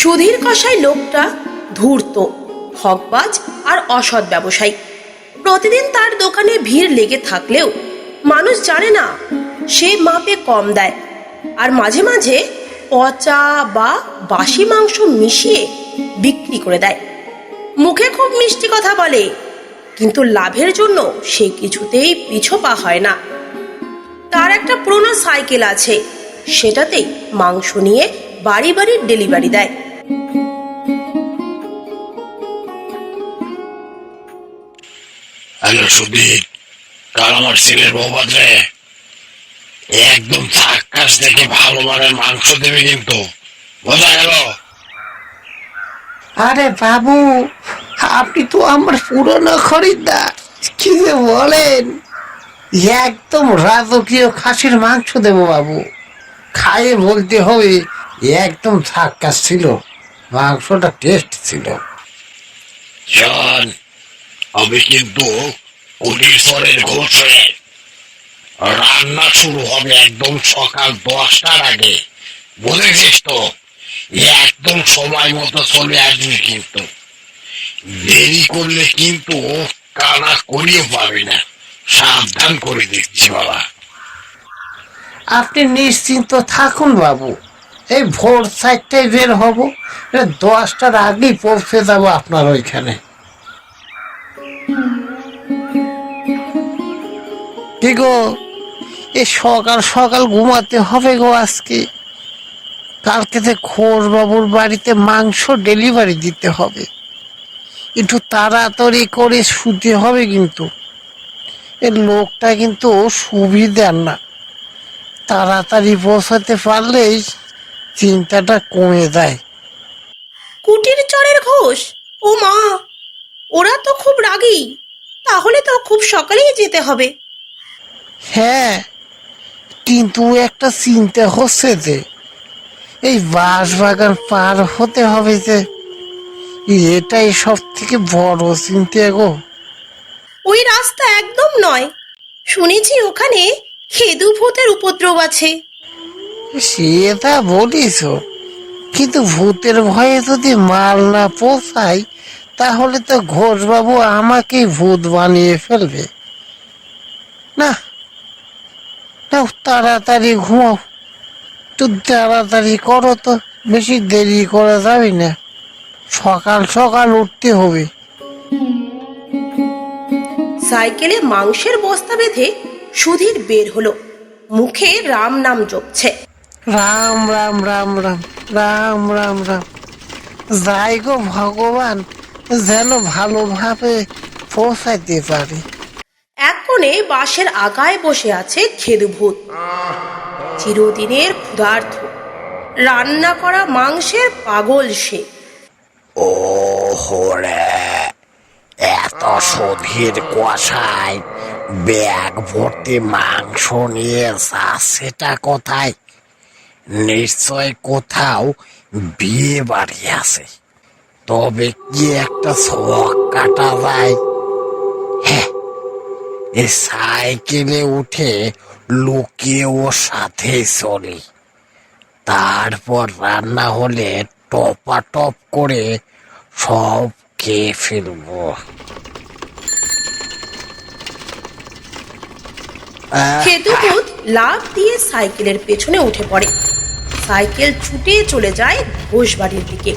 সুধীর কষাই লোকটা ধূর্ত ঠকবাজ আর অসৎ ব্যবসায়ী। প্রতিদিন তার দোকানে ভিড় লেগে থাকলেও মানুষ জানে না, সে মাপে কম দেয়। আর মাঝে মাঝে পচা বা বাসি মাংস মিশিয়ে বিক্রি করে দেয়। মুখে খুব মিষ্টি কথা বলে, কিন্তু লাভের জন্য সে কিছুতেই পিছু পা হয় না। তার একটা পুরনো সাইকেল আছে, সেটাতেই মাংস নিয়ে বাড়ি বাড়ি ডেলিভারি দেয়। হ্যালো সুধীর কাল আমার ছেলের বউ বাজে একদম চাক্কাস থেকে ভালো মানের মাংস দেবে কিন্তু। বোঝা গেল? আরে বাবু আপনি তো আমার পুরনো খরিদ্দার। কি যে বলেন? একদম রাজকীয় খাসির মাংস দেবো বাবু। খাইয়ে বলতে হবে একদম ধাক্কা ছিল। মাংসটা টেস্ট ছিল। আমি কিন্তু কুটির স্তরের ঘোষ হয়ে রান্না শুরু হবে একদম সকাল দশটার আগে। বুঝেছিস তো? একদম সময় মতো চলে আসবি কিন্তু। দেরি করলে কিন্তু কানা করিয়ে পাবি না। সাবধান করে দিচ্ছি বাবা। আপনি নিশ্চিন্ত থাকুন বাবু। এই ভোর চারটায় বের হব। দশটার আগেই পৌঁছে যাব আপনার ওইখানে। কি গো? এ সকাল সকাল ঘুমাতে হবে গো আজকে। কালকে খোর বাবুর বাড়িতে মাংস ডেলিভারি দিতে হবে। একটু তাড়াতাড়ি করে শুতে হবে কিন্তু। এই লোকটা কিন্তু সুবিধার না। তাড়াতাড়ি পৌঁছাতে পারলেই চিন্তাটা কমে যায়। কুটির চরের ঘোষ? ও মা, ওরা তো খুব রাগী। তাহলে তো খুব সকালেই যেতে হবে। হ্যাঁ কিন্তু একটা চিন্তা হচ্ছে যে এই বাঁশ বাগান পার হতে হবে যে এটাই সব থেকে বড় চিন্তা গো। ওই রাস্তা একদম নয়। শুনেছি ওখানে খেদু ভূতের উপদ্রব আছে। সেটা বলিস কিন্তু ভূতের ভয়ে যদি মাল না পোষায় তাহলে তো ঘোষবাবু আমাকেই ভূত বানিয়ে ফেলবে। না তাড়াতাড়ি ঘুমাও। একটু তাড়াতাড়ি করো তো বেশি দেরি করা যাবে না। সকাল সকাল উঠতে হবে। সাইকেলে মাংসের বস্তা বেঁধে সুধীর বের হলো। মুখে রাম নাম জপছে। রাম রাম রাম রাম রাম রাম রাম। যাই গো ভগবান যেন ভালোভাবে পৌঁছাইতে পারি। কোণে বাঁশের আগায় বসে আছে খেদুভূত। চিরদিনের ক্ষুধার্থ রান্না করা মাংসের পাগল সে। ও হরে এত সুধীর কষাই ব্যাগ ভর্তি মাংস নিয়ে সেটা কোথায়? নিশ্চয় কোথাও বিয়ে বাড়ি আছে। তবে কি একটা শখ কাটা যায়? হ্যাঁ সাইকেলে উঠে লুকিয়ে সাথে চলি। তারপর রান্না হলে টপা টপ করে সব খেয়ে ফেলব। খেদুভূত লাফ দিয়ে সাইকেলের পেছনে উঠে পড়ে। সাইকেল ছুটে চলে যায় ঘোষ বাড়ির দিকে।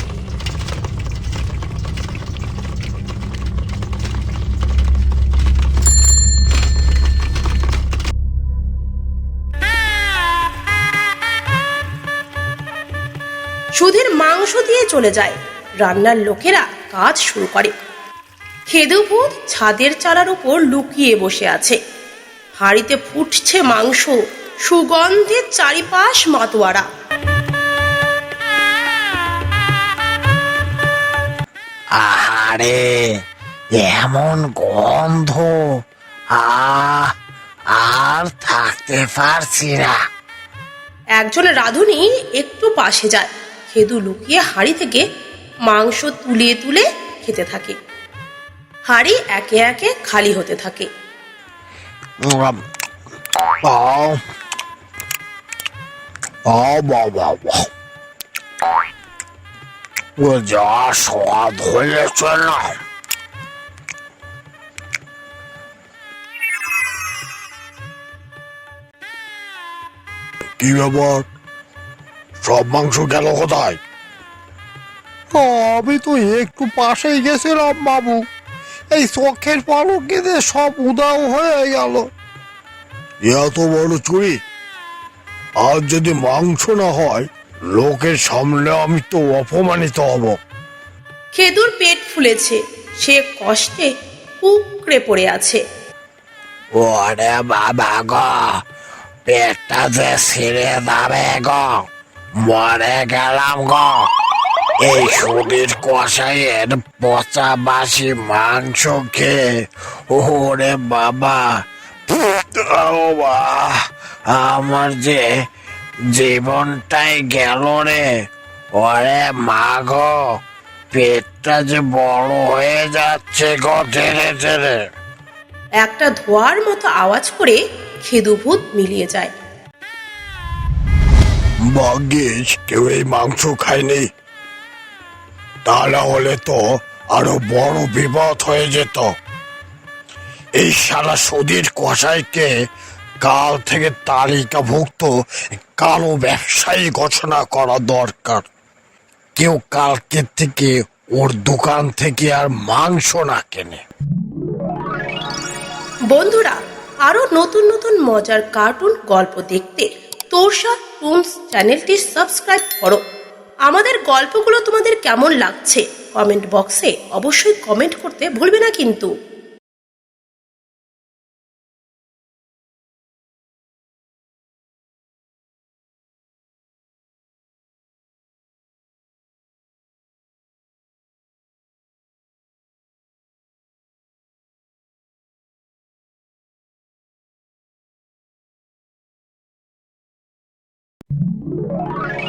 দিয়ে চলে যায়। রান্নার লোকেরা কাজ শুরু করে। খেদুভূত ছাদের চালার উপর লুকিয়ে বসে আছে। হাঁড়িতে ফুটছে মাংস সুগন্ধে চারিপাশ মাতোয়ারা। আহারে এমন গন্ধ। আহ আর থাকতে পারছি না। একজন রাঁধুনি একটু পাশে যায়। খেদু লুকিয়ে হাঁড়ি থেকে মাংস তুলে তুলে খেতে থাকে। হাড়ি একে একে খালি হতে থাকে। যা কি ব্যাপার? সব মাংস গেল কোথায়? আমি তো একটু পাশেই গেছিলাম বাবু। এই চোখের পলকে দিয়ে সব উদাও হয়ে গেল। এত বড় চুরি? আর যদি মাংস না হয় লোকের সামনে আমি তো অপমানিত হব। খেদুর পেট ফুলেছে সে কষ্টে কুকড়ে পড়ে আছে। ওরে বাবা গো পেটটা যে ছিঁড়ে যাবে গো। মরে গেলাম গো। এই সুদীর কষাইয়ের পচা বাসি মাংস খেয়ে, ওরে বাবা আমার যে জীবনটাই গেল রে। ওরে মা গো, পেটটা যে বড় হয়ে যাচ্ছে গো ধীরে ধীরে। একটা ধোয়ার মতো আওয়াজ করে খেদুভূত মিলিয়ে যায়। ভাগ্যিস কেউ এই মাংস খায়নি। তা না হলে তো আরও বড় বিপদ হয়ে যেত। এই সারা সুদীর কষাইকে কাল থেকে তালিকাভুক্ত কালো ব্যবসায়ী ঘোষণা করা দরকার। কেউ কালকে থেকে ওর দোকান থেকে আর মাংস না কেনে। বন্ধুরা, আরও নতুন নতুন মজার কার্টুন গল্প দেখতে তোরসা টুনস চ্যানেলটি সাবস্ক্রাইব করো। আমাদের গল্পগুলো তোমাদের কেমন লাগছে? কমেন্ট বক্সে অবশ্যই কমেন্ট করতে ভুলবে না কিন্তু। Yeah.